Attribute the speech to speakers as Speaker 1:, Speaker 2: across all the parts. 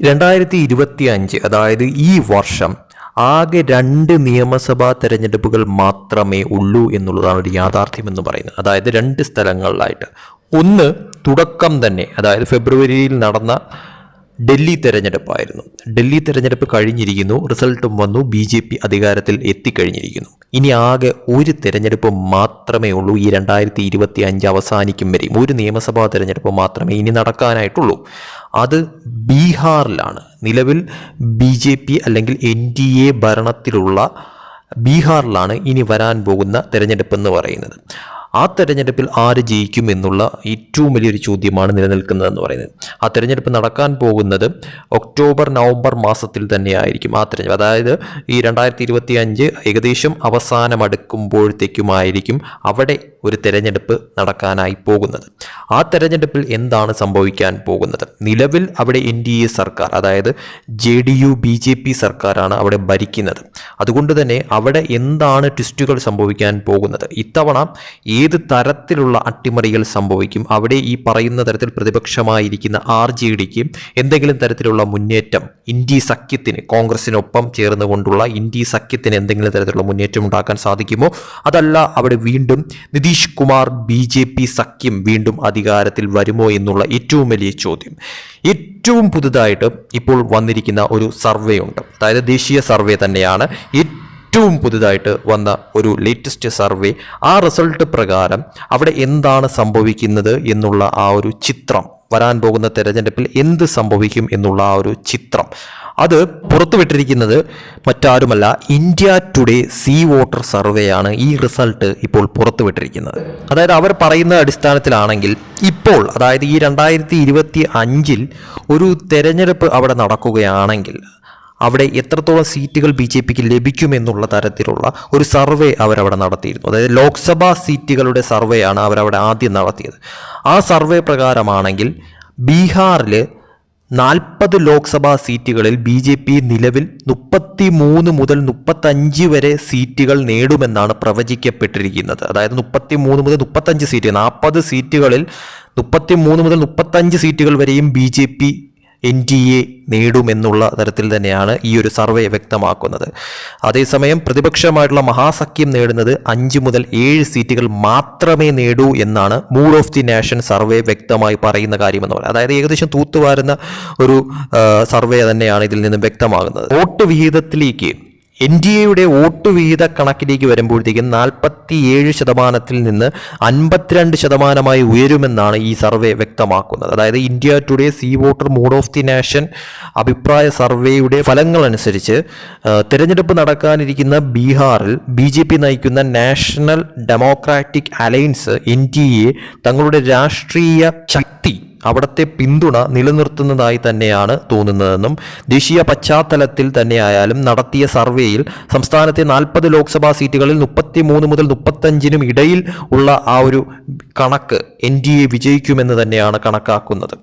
Speaker 1: രണ്ടായിരത്തി ഇരുപത്തി അഞ്ച് അതായത് ഈ വർഷം ആകെ രണ്ട് നിയമസഭാ തെരഞ്ഞെടുപ്പുകൾ മാത്രമേ ഉള്ളൂ എന്നുള്ളതാണ് ഒരു യാഥാർത്ഥ്യം എന്ന് പറയുന്നത്. അതായത് രണ്ട് സ്ഥലങ്ങളിലായിട്ട്. ഒന്ന് തുടക്കം തന്നെ അതായത് ഫെബ്രുവരിയിൽ നടന്ന ഡൽഹി തെരഞ്ഞെടുപ്പായിരുന്നു. ഡൽഹി തെരഞ്ഞെടുപ്പ് കഴിഞ്ഞിരിക്കുന്നു റിസൾട്ടും വന്നു ബി ജെ പി അധികാരത്തിൽ എത്തിക്കഴിഞ്ഞിരിക്കുന്നു. ഇനി ആകെ ഒരു തെരഞ്ഞെടുപ്പ് മാത്രമേ ഉള്ളൂ ഈ രണ്ടായിരത്തി ഇരുപത്തി അഞ്ച് അവസാനിക്കും വരെയും ഒരു നിയമസഭാ തെരഞ്ഞെടുപ്പ് മാത്രമേ ഇനി നടക്കാനായിട്ടുള്ളൂ. അത് ബീഹാറിലാണ്. നിലവിൽ ബി ജെ പി അല്ലെങ്കിൽ എൻ ഡി എ ഭരണത്തിലുള്ള ബീഹാറിലാണ് ഇനി വരാൻ പോകുന്ന തെരഞ്ഞെടുപ്പ് എന്ന് പറയുന്നത്. ആ തെരഞ്ഞെടുപ്പിൽ ആര് ജയിക്കും എന്നുള്ള ഏറ്റവും വലിയൊരു ചോദ്യമാണ് നിലനിൽക്കുന്നതെന്ന് പറയുന്നത്. ആ തെരഞ്ഞെടുപ്പ് നടക്കാൻ പോകുന്നത് ഒക്ടോബർ നവംബർ മാസത്തിൽ തന്നെയായിരിക്കും ആ തെരഞ്ഞെടുപ്പ്. അതായത് ഈ രണ്ടായിരത്തി ഏകദേശം അവസാനമടുക്കുമ്പോഴത്തേക്കുമായിരിക്കും അവിടെ ഒരു തെരഞ്ഞെടുപ്പ് നടക്കാനായി പോകുന്നത്. ആ തെരഞ്ഞെടുപ്പിൽ എന്താണ് സംഭവിക്കാൻ പോകുന്നത്? നിലവിൽ അവിടെ എൻ ഡി എ സർക്കാർ അതായത് J D U B J P സർക്കാരാണ് അവിടെ ഭരിക്കുന്നത്. അതുകൊണ്ട് തന്നെ അവിടെ എന്താണ് ട്വിസ്റ്റുകൾ സംഭവിക്കാൻ പോകുന്നത്? ഇത്തവണ ഏത് തരത്തിലുള്ള അട്ടിമറികൾ സംഭവിക്കും? അവിടെ ഈ പറയുന്ന തരത്തിൽ പ്രതിപക്ഷമായിരിക്കുന്ന ആർ ജെ ഡിക്ക് എന്തെങ്കിലും തരത്തിലുള്ള മുന്നേറ്റം ഇന്ത്യ സഖ്യത്തിന് കോൺഗ്രസിനൊപ്പം ചേർന്നുകൊണ്ടുള്ള ഇന്ത്യ സഖ്യത്തിന് എന്തെങ്കിലും തരത്തിലുള്ള മുന്നേറ്റം ഉണ്ടാക്കാൻ സാധിക്കുമോ? അതല്ല അവിടെ വീണ്ടും Nitish Kumar B J P സഖ്യം വീണ്ടും അധികാരത്തിൽ വരുമോ എന്നുള്ള ഏറ്റവും വലിയ ചോദ്യം. ഏറ്റവും പുതുതായിട്ട് ഇപ്പോൾ വന്നിരിക്കുന്ന ഒരു സർവേ ഉണ്ട് അതായത് ദേശീയ സർവേ തന്നെയാണ്. ഏറ്റവും പുതുതായിട്ട് വന്ന ഒരു ലേറ്റസ്റ്റ് സർവേ. ആ റിസൾട്ട് പ്രകാരം അവിടെ എന്താണ് സംഭവിക്കുന്നത് എന്നുള്ള ആ ഒരു ചിത്രം വരാൻ പോകുന്ന തെരഞ്ഞെടുപ്പിൽ എന്ത് സംഭവിക്കും എന്നുള്ള ആ ഒരു ചിത്രം അത് പുറത്തുവിട്ടിരിക്കുന്നത് മറ്റാരുമല്ല India Today C voter survey ആണ് ഈ റിസൾട്ട് ഇപ്പോൾ പുറത്തുവിട്ടിരിക്കുന്നത്. അതായത് അവർ പറയുന്ന അടിസ്ഥാനത്തിലാണെങ്കിൽ ഇപ്പോൾ അതായത് ഈ രണ്ടായിരത്തി ഇരുപത്തി അഞ്ചിൽ ഒരു തെരഞ്ഞെടുപ്പ് അവിടെ നടക്കുകയാണെങ്കിൽ അവിടെ എത്രത്തോളം സീറ്റുകൾ ബി ജെ പിക്ക് ലഭിക്കുമെന്നുള്ള തരത്തിലുള്ള ഒരു സർവേ അവരവിടെ നടത്തിയിരുന്നു. അതായത് ലോക്സഭാ സീറ്റുകളുടെ സർവേയാണ് അവരവിടെ ആദ്യം നടത്തിയത്. ആ സർവേ പ്രകാരമാണെങ്കിൽ ബീഹാറിൽ നാൽപ്പത് ലോക്സഭാ സീറ്റുകളിൽ ബി ജെ പി നിലവിൽ മുപ്പത്തി മൂന്ന് മുതൽ മുപ്പത്തഞ്ച് വരെ സീറ്റുകൾ നേടുമെന്നാണ് പ്രവചിക്കപ്പെട്ടിരിക്കുന്നത്. അതായത് മുപ്പത്തി മൂന്ന് മുതൽ മുപ്പത്തഞ്ച് സീറ്റ് നാൽപ്പത് സീറ്റുകളിൽ മുപ്പത്തി മൂന്ന് മുതൽ മുപ്പത്തഞ്ച് സീറ്റുകൾ വരെയും B J P N D A നേടുമെന്നുള്ള തരത്തിൽ തന്നെയാണ് ഈ ഒരു സർവേ വ്യക്തമാക്കുന്നത്. അതേസമയം പ്രതിപക്ഷമായിട്ടുള്ള മഹാസഖ്യം നേടുന്നത് അഞ്ച് മുതൽ ഏഴ് സീറ്റുകൾ മാത്രമേ നേടൂ എന്നാണ് mood of the nation survey വ്യക്തമായി പറയുന്ന കാര്യമെന്ന് പറയുന്നത്. അതായത് ഏകദേശം തൂത്തുവാരുന്ന ഒരു സർവേ തന്നെയാണ് ഇതിൽ നിന്നും വ്യക്തമാകുന്നത്. വോട്ട് വിഹിതത്തിലേക്ക് എൻ ഡി എയുടെ വോട്ട് വിഹിത കണക്കിലേക്ക് വരുമ്പോഴത്തേക്കും നാൽപ്പത്തിയേഴ് ശതമാനത്തിൽ നിന്ന് അൻപത്തിരണ്ട് ശതമാനമായി ഉയരുമെന്നാണ് ഈ സർവേ വ്യക്തമാക്കുന്നത്. അതായത് India Today C voter mood of the nation അഭിപ്രായ സർവേയുടെ ഫലങ്ങളനുസരിച്ച് തിരഞ്ഞെടുപ്പ് നടക്കാനിരിക്കുന്ന ബീഹാറിൽ ബി ജെ പി നയിക്കുന്ന National Democratic Alliance N D A തങ്ങളുടെ രാഷ്ട്രീയ ശക്തി അവിടുത്തെ പിന്തുണ നിലനിർത്തുന്നതായി തന്നെയാണ് തോന്നുന്നതെന്നും ദേശീയ പശ്ചാത്തലത്തിൽ തന്നെയായാലും നടത്തിയ സർവേയിൽ സംസ്ഥാനത്തെ നാൽപ്പത് ലോക്സഭാ സീറ്റുകളിൽ മുപ്പത്തി മൂന്ന് മുതൽ മുപ്പത്തഞ്ചിനും ഇടയിൽ ഉള്ള ആ ഒരു കണക്ക് എൻ ഡി എ വിജയിക്കുമെന്ന് തന്നെയാണ് കണക്കാക്കുന്നത്.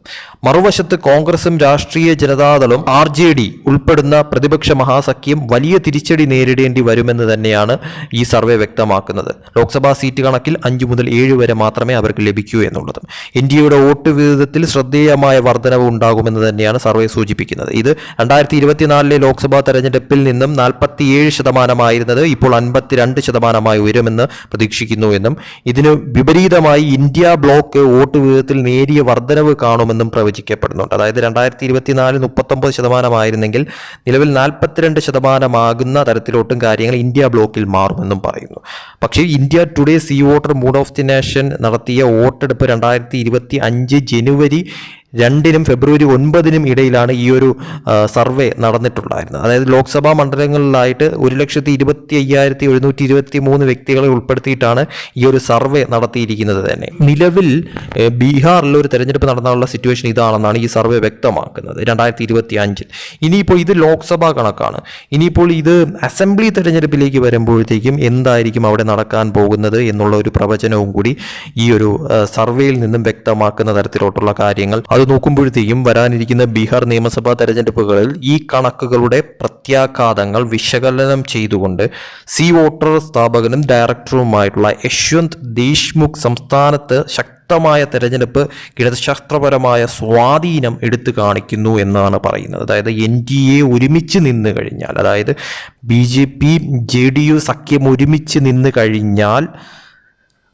Speaker 1: മറുവശത്ത് കോൺഗ്രസും രാഷ്ട്രീയ ജനതാദളും ആർ ജെ ഡി ഉൾപ്പെടുന്ന പ്രതിപക്ഷ മഹാസഖ്യം വലിയ തിരിച്ചടി നേരിടേണ്ടി വരുമെന്ന് തന്നെയാണ് ഈ സർവേ വ്യക്തമാക്കുന്നത്. ലോക്സഭാ സീറ്റ് കണക്കിൽ അഞ്ച് മുതൽ ഏഴ് വരെ മാത്രമേ അവർക്ക് ലഭിക്കൂ എന്നുള്ളത്. എൻ ഡി എയുടെ വോട്ട് വിഹിതത്തിൽ ശ്രദ്ധേയമായ വർധനവ് ഉണ്ടാകുമെന്ന് തന്നെയാണ് സർവേ സൂചിപ്പിക്കുന്നത്. ഇത് രണ്ടായിരത്തി ഇരുപത്തിനാലിലെ ലോക്സഭാ തെരഞ്ഞെടുപ്പിൽ നിന്നും നാൽപ്പത്തിയേഴ് ശതമാനമായിരുന്നത് ഇപ്പോൾ അൻപത്തിരണ്ട് ശതമാനമായി ഉയരുമെന്ന് പ്രതീക്ഷിക്കുന്നു എന്നും ഇതിന് വിപരീതമായി ഇന്ത്യ ബ്ലോക്ക് വോട്ട് വിഹിതത്തിൽ നേരിയ വർധനവ് കാണുമെന്നും പ്രവചിക്കപ്പെടുന്നുണ്ട്. അതായത് രണ്ടായിരത്തി ഇരുപത്തിനാല് മുപ്പത്തൊമ്പത് ശതമാനമായിരുന്നെങ്കിൽ നിലവിൽ നാൽപ്പത്തിരണ്ട് ശതമാനമാകുന്ന തരത്തിലോട്ടും കാര്യങ്ങൾ ഇന്ത്യ ബ്ലോക്കിൽ മാറുമെന്നും പറയുന്നു. പക്ഷേ India Today C voter mood of the nation നടത്തിയ വോട്ടെടുപ്പ് രണ്ടായിരത്തി ഇരുപത്തി അഞ്ച് ജനുവരി അതിലുപരി രണ്ടിനും ഫെബ്രുവരി ഒൻപതിനും ഇടയിലാണ് ഈ ഒരു സർവേ നടന്നിട്ടുണ്ടായിരുന്നത്. അതായത് ലോക്സഭാ മണ്ഡലങ്ങളിലായിട്ട് ഒരു ലക്ഷത്തി ഇരുപത്തി അയ്യായിരത്തി എഴുന്നൂറ്റി ഇരുപത്തി മൂന്ന് വ്യക്തികളെ ഉൾപ്പെടുത്തിയിട്ടാണ് ഈ ഒരു സർവേ നടത്തിയിരിക്കുന്നത് തന്നെ. നിലവിൽ ബീഹാറിൽ ഒരു തെരഞ്ഞെടുപ്പ് നടന്നാനുള്ള സിറ്റുവേഷൻ ഇതാണെന്നാണ് ഈ സർവേ വ്യക്തമാക്കുന്നത് രണ്ടായിരത്തി ഇരുപത്തി അഞ്ചിൽ ഇനിയിപ്പോൾ ഇത് ലോക്സഭാ കണക്കാണ്. ഇനിയിപ്പോൾ ഇത് അസംബ്ലി തെരഞ്ഞെടുപ്പിലേക്ക് വരുമ്പോഴത്തേക്കും എന്തായിരിക്കും അവിടെ നടക്കാൻ പോകുന്നത് എന്നുള്ള ഒരു പ്രവചനവും കൂടി ഈ ഒരു സർവേയിൽ നിന്നും വ്യക്തമാക്കുന്ന തരത്തിലോട്ടുള്ള കാര്യങ്ങൾ. അത് നോക്കുമ്പോഴത്തേക്കും വരാനിരിക്കുന്ന ബീഹാർ നിയമസഭാ തെരഞ്ഞെടുപ്പുകളിൽ ഈ കണക്കുകളുടെ പ്രത്യാഘാതങ്ങൾ വിശകലനം ചെയ്തുകൊണ്ട് സി വോട്ടർ സ്ഥാപകനും ഡയറക്ടറുമായിട്ടുള്ള യശ്വന്ത് ദേശ്മുഖ് സംസ്ഥാനത്ത് ശക്തമായ തെരഞ്ഞെടുപ്പ് ഗണിതശാസ്ത്രപരമായ സ്വാധീനം എടുത്തു കാണിക്കുന്നു എന്നാണ് പറയുന്നത്. അതായത് എൻ ഡി എ ഒരുമിച്ച് നിന്ന് കഴിഞ്ഞാൽ അതായത് B J P J D U സഖ്യം ഒരുമിച്ച് നിന്ന് കഴിഞ്ഞാൽ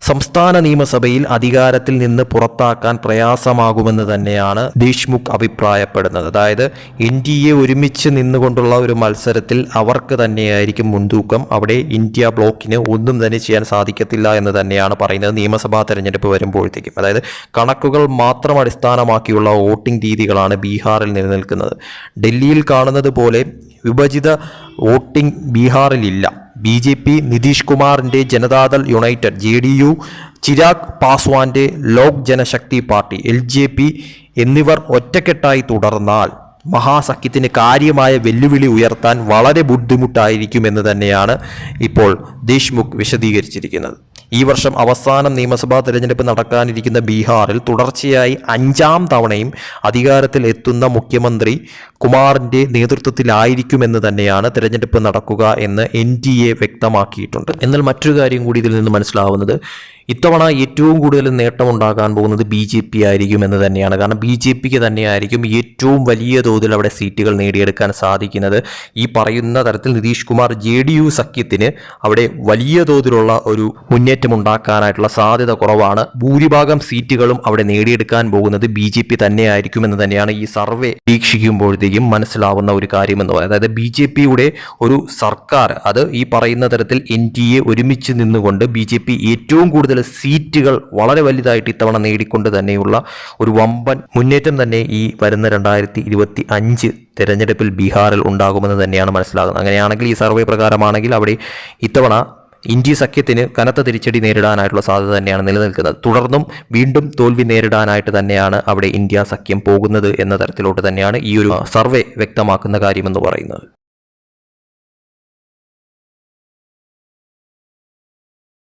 Speaker 1: സംസ്ഥാന നിയമസഭയിൽ അധികാരത്തിൽ നിന്ന് പുറത്താക്കാൻ പ്രയാസമാകുമെന്ന് തന്നെയാണ് ദേശ്മുഖ് അഭിപ്രായപ്പെടുന്നത്. അതായത് എ ഒരുമിച്ച് നിന്നുകൊണ്ടുള്ള ഒരു മത്സരത്തിൽ അവർക്ക് തന്നെയായിരിക്കും മുൻതൂക്കം. അവിടെ ഇന്ത്യ ബ്ലോക്കിന് ഒന്നും തന്നെ ചെയ്യാൻ സാധിക്കത്തില്ല എന്ന് തന്നെയാണ് പറയുന്നത് നിയമസഭാ തെരഞ്ഞെടുപ്പ് വരുമ്പോഴത്തേക്കും. അതായത് കണക്കുകൾ മാത്രം അടിസ്ഥാനമാക്കിയുള്ള വോട്ടിംഗ് രീതികളാണ് ബീഹാറിൽ നിലനിൽക്കുന്നത്. ഡൽഹിയിൽ കാണുന്നത് പോലെ വിഭജിത വോട്ടിംഗ് ബീഹാറിലില്ല. ബി ജെ പി നിതീഷ് കുമാറിന്റെ Janata Dal United J D U Chirag പാസ്വാന്റെ Lok Janshakti party L J P എന്നിവർ ഒറ്റക്കെട്ടായി തുടർന്നാൽ മഹാസഖ്യത്തിന് കാര്യമായ വെല്ലുവിളി ഉയർത്താൻ വളരെ ബുദ്ധിമുട്ടായിരിക്കുമെന്ന് തന്നെയാണ് ഇപ്പോൾ ദേശ്മുഖ് വിശദീകരിച്ചിരിക്കുന്നത്. ഈ വർഷം അവസാനം നിയമസഭാ തെരഞ്ഞെടുപ്പ് നടക്കാനിരിക്കുന്ന ബീഹാറിൽ തുടർച്ചയായി അഞ്ചാം തവണയും അധികാരത്തിൽ എത്തുന്ന മുഖ്യമന്ത്രി കുമാറിന്റെ നേതൃത്വത്തിലായിരിക്കുമെന്ന് തന്നെയാണ് തെരഞ്ഞെടുപ്പ് നടക്കുക എന്ന് എൻ ഡി എ വ്യക്തമാക്കിയിട്ടുണ്ട്. എന്നാൽ മറ്റൊരു കാര്യം കൂടി ഇതിൽ നിന്ന് മനസ്സിലാവുന്നത്. ഇത്തവണ ഏറ്റവും കൂടുതൽ നേട്ടമുണ്ടാകാൻ പോകുന്നത് ബി ജെ പി ആയിരിക്കും എന്ന് തന്നെയാണ്. കാരണം ബി ജെ പിക്ക് തന്നെയായിരിക്കും ഏറ്റവും വലിയ തോതിൽ അവിടെ സീറ്റുകൾ നേടിയെടുക്കാൻ സാധിക്കുന്നത്. ഈ പറയുന്ന തരത്തിൽ Nitish Kumar J D U സഖ്യത്തിന് അവിടെ വലിയ തോതിലുള്ള ഒരു മുന്നേറ്റം ഉണ്ടാക്കാനായിട്ടുള്ള സാധ്യത കുറവാണ്. ഭൂരിഭാഗം സീറ്റുകളും അവിടെ നേടിയെടുക്കാൻ പോകുന്നത് ബി ജെ പി തന്നെയായിരിക്കും എന്ന് തന്നെയാണ് ഈ സർവേ വീക്ഷിക്കുമ്പോഴത്തേക്കും മനസ്സിലാവുന്ന ഒരു കാര്യമെന്ന് പറയുന്നത്. അതായത് ബി ജെ പിയുടെ ഒരു സർക്കാർ അത് ഈ പറയുന്ന തരത്തിൽ എൻ ഡി എ ഒരുമിച്ച് നിന്നുകൊണ്ട് ബി ജെ പി ഏറ്റവും കൂടുതൽ സീറ്റുകൾ വളരെ വലുതായിട്ട് ഇത്തവണ നേടിക്കൊണ്ട് തന്നെയുള്ള ഒരു വമ്പൻ മുന്നേറ്റം തന്നെ ഈ വരുന്ന രണ്ടായിരത്തി ഇരുപത്തി അഞ്ച് തെരഞ്ഞെടുപ്പിൽ ബീഹാറിൽ ഉണ്ടാകുമെന്ന് തന്നെയാണ് മനസ്സിലാകുന്നത്. അങ്ങനെയാണെങ്കിൽ ഈ സർവേ പ്രകാരമാണെങ്കിൽ അവിടെ ഇത്തവണ ഇന്ത്യ സഖ്യത്തിന് കനത്ത തിരിച്ചടി നേരിടാനായിട്ടുള്ള സാധ്യത തന്നെയാണ് നിലനിൽക്കുന്നത്. തുടർന്നും വീണ്ടും തോൽവി നേരിടാനായിട്ട് തന്നെയാണ് അവിടെ ഇന്ത്യ സഖ്യം പോകുന്നത് എന്ന തരത്തിലോട്ട് തന്നെയാണ് ഈ ഒരു സർവേ വ്യക്തമാക്കുന്ന കാര്യമെന്ന് പറയുന്നത്.